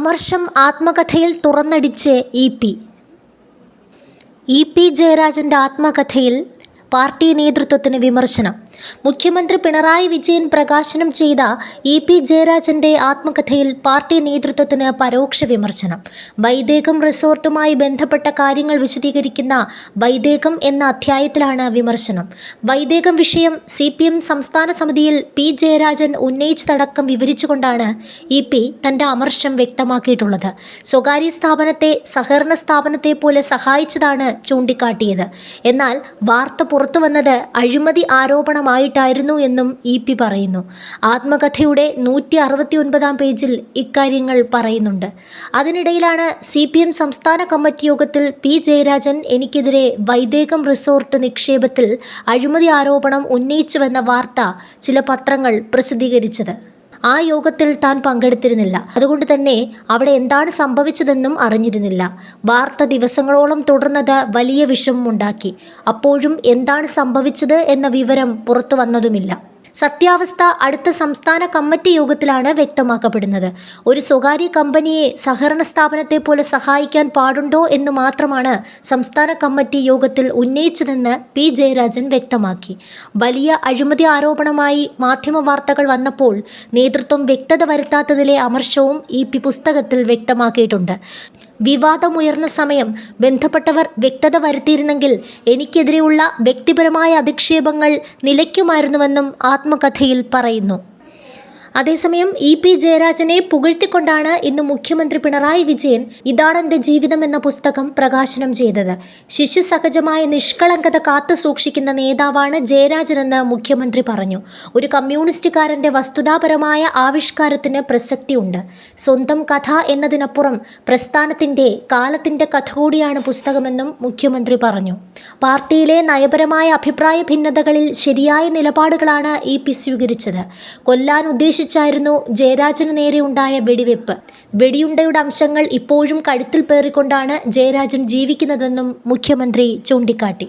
അമർഷം ആത്മകഥയിൽ തുറന്നടിച്ച് ഇ പി. ഇ പി ജയരാജന്റെ ആത്മകഥയിൽ പാർട്ടി നേതൃത്വത്തിന് വിമർശനം. മുഖ്യമന്ത്രി പിണറായി വിജയൻ പ്രകാശനം ചെയ്ത ഇ പി ജയരാജന്റെ ആത്മകഥയിൽ പാർട്ടി നേതൃത്വത്തിന് പരോക്ഷ വിമർശനം. വൈദേകം റിസോർട്ടുമായി ബന്ധപ്പെട്ട കാര്യങ്ങൾ വിശദീകരിക്കുന്ന വൈദേകം എന്ന അധ്യായത്തിലാണ് വിമർശനം. വൈദേകം വിഷയം സി പി എം സംസ്ഥാന സമിതിയിൽ പി ജയരാജൻ ഉന്നയിച്ചതടക്കം വിവരിച്ചുകൊണ്ടാണ് ഇ പി തന്റെ അമർഷം വ്യക്തമാക്കിയിട്ടുള്ളത്. സ്വകാര്യ സ്ഥാപനത്തെ സഹകരണ സ്ഥാപനത്തെ പോലെ സഹായിച്ചതാണ് ചൂണ്ടിക്കാട്ടിയത്. എന്നാൽ വാർത്ത പുറത്തുവന്നത് അഴിമതി അഴിമതി ആരോപണമായിട്ടായിരുന്നു എന്നും ഇ പി പറയുന്നു. ആത്മകഥയുടെ നൂറ്റി അറുപത്തി ഒൻപതാം പേജിൽ ഇക്കാര്യങ്ങൾ പറയുന്നുണ്ട്. അതിനിടയിലാണ് സി പി എം സംസ്ഥാന കമ്മിറ്റി യോഗത്തിൽ പി ജയരാജൻ എനിക്കെതിരെ വൈദേകം റിസോർട്ട് നിക്ഷേപത്തിൽ അഴിമതി ആരോപണം ഉന്നയിച്ചുവെന്ന വാർത്ത ചില പത്രങ്ങൾ പ്രസിദ്ധീകരിച്ചത്. ആ യോഗത്തിൽ താൻ പങ്കെടുത്തിരുന്നില്ല. അതുകൊണ്ട് തന്നെ അവിടെ എന്താണ് സംഭവിച്ചതെന്നും അറിഞ്ഞിരുന്നില്ല. വാർത്ത ദിവസങ്ങളോളം തുടർന്നത് വലിയ വിഷമമുണ്ടാക്കി. അപ്പോഴും എന്താണ് സംഭവിച്ചത് എന്ന വിവരം പുറത്തു വന്നതുമില്ല. സത്യാവസ്ഥ അടുത്ത സംസ്ഥാന കമ്മിറ്റി യോഗത്തിലാണ് വ്യക്തമാക്കപ്പെടുന്നത്. ഒരു സ്വകാര്യ കമ്പനിയെ സഹകരണ സ്ഥാപനത്തെ പോലെ സഹായിക്കാൻ പാടുണ്ടോ എന്ന് മാത്രമാണ് സംസ്ഥാന കമ്മിറ്റി യോഗത്തിൽ ഉന്നയിച്ചതെന്ന് പി. ജയരാജൻ വ്യക്തമാക്കി. വലിയ അഴിമതി ആരോപണമായി മാധ്യമ വാർത്തകൾ വന്നപ്പോൾ നേതൃത്വം വ്യക്തത വരുത്താത്തതിലെ അമർശവും ഇ പി പുസ്തകത്തിൽ വ്യക്തമാക്കിയിട്ടുണ്ട്. വിവാദമുയർന്ന സമയം ബന്ധപ്പെട്ടവർ വ്യക്തത വരുത്തിയിരുന്നെങ്കിൽ എനിക്കെതിരെയുള്ള വ്യക്തിപരമായ അധിക്ഷേപങ്ങൾ നിലയ്ക്കുമായിരുന്നുവെന്നും ആത്മകഥയിൽ പറയുന്നു. അതേസമയം ഇ പി ജയരാജനെ പുകഴ്ത്തിക്കൊണ്ടാണ് ഇന്ന് മുഖ്യമന്ത്രി പിണറായി വിജയൻ ഇതാണെന്റെ ജീവിതം എന്ന പുസ്തകം പ്രകാശനം ചെയ്തത്. ശിശു സഹജമായ നിഷ്കളങ്കത കാത്തു സൂക്ഷിക്കുന്ന നേതാവാണ് ജയരാജനെന്ന് മുഖ്യമന്ത്രി പറഞ്ഞു. ഒരു കമ്മ്യൂണിസ്റ്റുകാരന്റെ വസ്തുതാപരമായ ആവിഷ്കാരത്തിന് പ്രസക്തിയുണ്ട്. സ്വന്തം കഥ എന്നതിനപ്പുറം പ്രസ്ഥാനത്തിന്റെ കാലത്തിന്റെ കഥ കൂടിയാണ് പുസ്തകമെന്നും മുഖ്യമന്ത്രി പറഞ്ഞു. പാർട്ടിയിലെ നയപരമായ അഭിപ്രായ ഭിന്നതകളിൽ ശരിയായ നിലപാടുകളാണ് ഇ പി സ്വീകരിച്ചത്. കൊല്ലാൻ ഉദ്ദേശിച്ചായിരുന്നു ജയരാജന് നേരെ ഉണ്ടായ വെടിവെപ്പ്. വെടിയുണ്ടയുടെ അംശങ്ങൾ ഇപ്പോഴും കഴുത്തിൽ പേറിക്കൊണ്ടാണ് ജയരാജൻ ജീവിക്കുന്നതെന്നും മുഖ്യമന്ത്രി ചൂണ്ടിക്കാട്ടി.